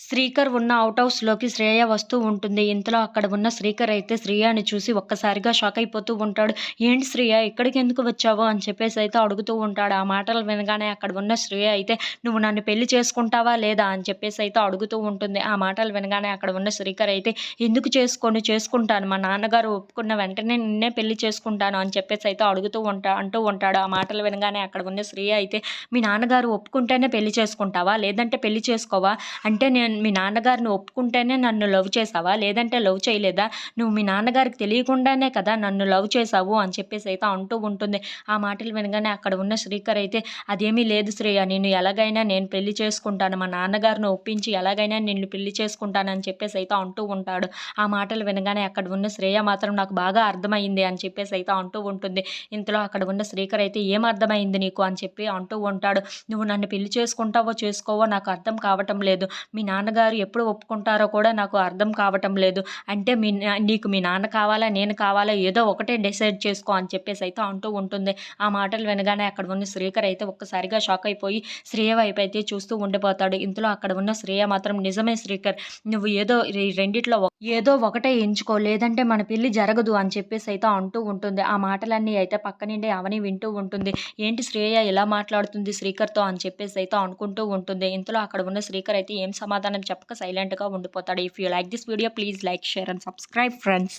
శ్రీకర్ ఉన్న అవుట్ హౌస్లోకి శ్రేయ వస్తూ ఉంటుంది. ఇంతలో అక్కడ ఉన్న శ్రీకర్ అయితే శ్రేయాని చూసి ఒక్కసారిగా షాక్ అయిపోతూ ఉంటాడు. ఏంటి శ్రేయ ఇక్కడికి ఎందుకు వచ్చావు? అని చెప్పేసి అయితే అడుగుతూ ఉంటాడు. ఆ మాటలు వినగానే అక్కడ ఉన్న శ్రేయ అయితే నువ్వు నన్ను పెళ్ళి చేసుకుంటావా లేదా? అని చెప్పేసి అయితే అడుగుతూ ఉంటుంది. ఆ మాటలు వినగానే అక్కడ ఉన్న శ్రీకర్ అయితే ఎందుకు చేసుకొని? చేసుకుంటాను. మా నాన్నగారు ఒప్పుకున్న వెంటనే నిన్నే పెళ్ళి చేసుకుంటాను. అని చెప్పేసి అయితే అడుగుతూ ఉంటా అంటూ ఉంటాడు. ఆ మాటలు వినగానే అక్కడ ఉన్న శ్రేయ అయితే మీ నాన్నగారు ఒప్పుకుంటేనే పెళ్ళి చేసుకుంటావా? లేదంటే పెళ్ళి చేసుకోవా? అంటే నేను మీ నాన్నగారిని ఒప్పుకుంటేనే నన్ను లవ్ చేసావా? లేదంటే లవ్ చేయలేదా? నువ్వు మీ నాన్నగారికి తెలియకుండానే కదా నన్ను లవ్ చేసావు అని చెప్పేసి అయితే అంటూ ఉంటుంది. ఆ మాటలు వినగానే అక్కడ ఉన్న శ్రీకర్ అయితే అదేమీ లేదు శ్రేయ నేను ఎలాగైనా నేను పెళ్ళి చేసుకుంటాను. మా నాన్నగారిని ఒప్పించి ఎలాగైనా నిన్ను పెళ్ళి చేసుకుంటానని చెప్పేసి అయితే అంటూ ఉంటాడు. ఆ మాటలు వినగానే అక్కడ ఉన్న శ్రేయ మాత్రం నాకు బాగా అర్థమైంది అని చెప్పేసి అయితే అంటూ ఉంటుంది. ఇంతలో అక్కడ ఉన్న శ్రీకర్ అయితే ఏం అర్థమైంది నీకు? అని చెప్పి అంటూ ఉంటాడు. నువ్వు నన్ను పెళ్ళి చేసుకుంటావో చేసుకోవో నాకు అర్థం కావటం లేదు. మీ నాన్న నాన్నగారు ఎప్పుడు ఒప్పుకుంటారో కూడా నాకు అర్థం కావటం లేదు. అంటే మీ నీకు మీ నాన్న కావాలా నేను కావాలా ఏదో ఒకటే డిసైడ్ చేసుకో అని చెప్పేసి అయితే అంటూ ఉంటుంది. ఆ మాటలు వినగానే అక్కడ ఉన్న శ్రీకర్ అయితే ఒక్కసారిగా షాక్ అయిపోయి శ్రేయ వైపు అయితే చూస్తూ ఉండిపోతాడు. ఇంతలో అక్కడ ఉన్న శ్రేయ మాత్రం నిజమే శ్రీకర్ నువ్వు ఏదో రెండిట్లో ఏదో ఒకటే ఎంచుకో లేదంటే మన పెళ్ళి జరగదు అని చెప్పేసి అయితే అంటూ ఉంటుంది. ఆ మాటలన్నీ అయితే పక్క నుండి అవని వింటూ ఉంటుంది. ఏంటి శ్రేయ ఎలా మాట్లాడుతుంది శ్రీకర్తో అని చెప్పేసి అయితే అనుకుంటూ ఉంటుంది. ఇంతలో అక్కడ ఉన్న శ్రీకర్ అయితే ఏం సమాధానం చెప్పక సైలెంట్గా ఉండిపోతాడు. If you like this video please like share and subscribe friends